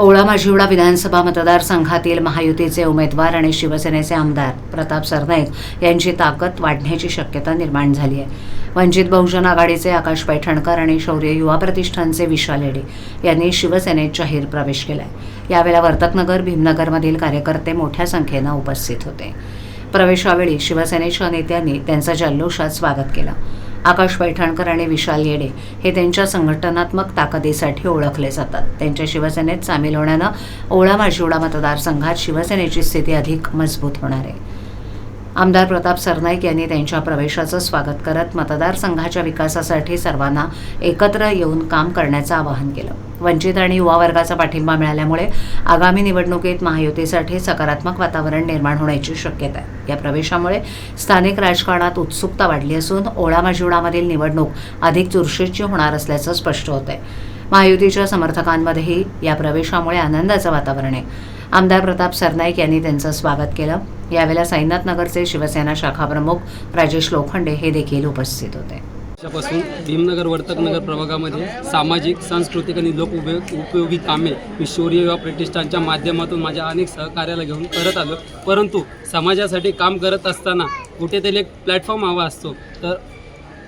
ओवळा माजिवडा विधानसभा मतदारसंघातील महायुतीचे उमेदवार आणि शिवसेनेचे आमदार प्रताप सरनाईक यांची ताकद वाढण्याची शक्यता निर्माण झाली आहे. वंचित बहुजन आघाडीचे आकाश पैठणकर आणि शौर्य युवा प्रतिष्ठानचे विशाल येडे यांनी शिवसेनेत जाहीर प्रवेश केला आहे यावेळेला वर्तकनगर भीमनगरमधील कार्यकर्ते मोठ्या संख्येनं उपस्थित होते. प्रवेशावेळी शिवसेनेच्या नेत्यांनी त्यांचं जल्लोषात स्वागत केलं. आकाश पैठणकर आणि विशाल येडे हे त्यांच्या संघटनात्मक ताकदीसाठी ओळखले जातात. त्यांच्या शिवसेनेत सामील होण्यानं ओळा माजिवडा मतदारसंघात शिवसेनेची स्थिती अधिक मजबूत होणार आहे. आमदार प्रताप सरनाईक यांनी त्यांच्या प्रवेशाचं स्वागत करत मतदारसंघाच्या विकासासाठी सर्वांना एकत्र येऊन काम करण्याचं आवाहन केलं. वंचित आणि युवा वर्गाचा पाठिंबा मिळाल्यामुळे आगामी निवडणुकीत महायुतीसाठी सकारात्मक वातावरण निर्माण होण्याची शक्यता आहे. या प्रवेशामुळे स्थानिक राजकारणात उत्सुकता वाढली असून ओळामाजिवडामधील निवडणूक अधिक चुरशीची होणार असल्याचं स्पष्ट होत आहे महायुतीच्या समर्थकांमध्येही या प्रवेशामुळे आनंदाचं वातावरण आहे. आमदार प्रताप सरनाईक यांनी त्यांचं स्वागत केलं. यावेळेला साईनाथ नगरचे शिवसेना शाखा प्रमुख राजेश लोखंडे हे देखील उपस्थित होते. पासून भीमनगर वर्तकनगर प्रभागामध्ये सामाजिक सांस्कृतिक आणि लोक उपयोग उपयोगी कामे मी शौर्य युवा प्रतिष्ठानच्या माध्यमातून माझ्या अनेक सहकार्याला घेऊन करत आलो. परंतु समाजासाठी काम करत असताना कुठेतरी एक प्लॅटफॉर्म हवा असतो. तर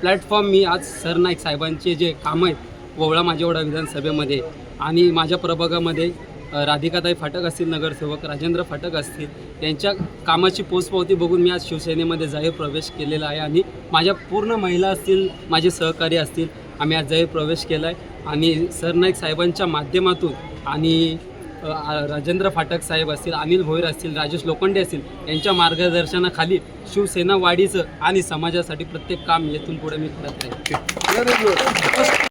प्लॅटफॉर्म मी आज सरनाईक साहेबांचे जे कामं आहेत ववळा माझेवडा विधानसभेमध्ये आणि माझ्या प्रभागामध्ये राधिकाताई फाटक असतील नगरसेवक राजेंद्र फाटक असतील त्यांच्या कामाची पोचपावती बघून मी आज शिवसेनेमध्ये जाहीर प्रवेश केलेला आहे आणि माझ्या पूर्ण महिला असतील माझे सहकारी असतील आम्ही आज जाहीर प्रवेश केला आहे आणि सरनाईक साहेबांच्या माध्यमातून आणि राजेंद्र फाटक साहेब असतील अनिल भोईर असतील राजेश लोखंडे असतील यांच्या मार्गदर्शनाखाली शिवसेना वाढीचं आणि समाजासाठी प्रत्येक काम येथून पुढे मी करत आहे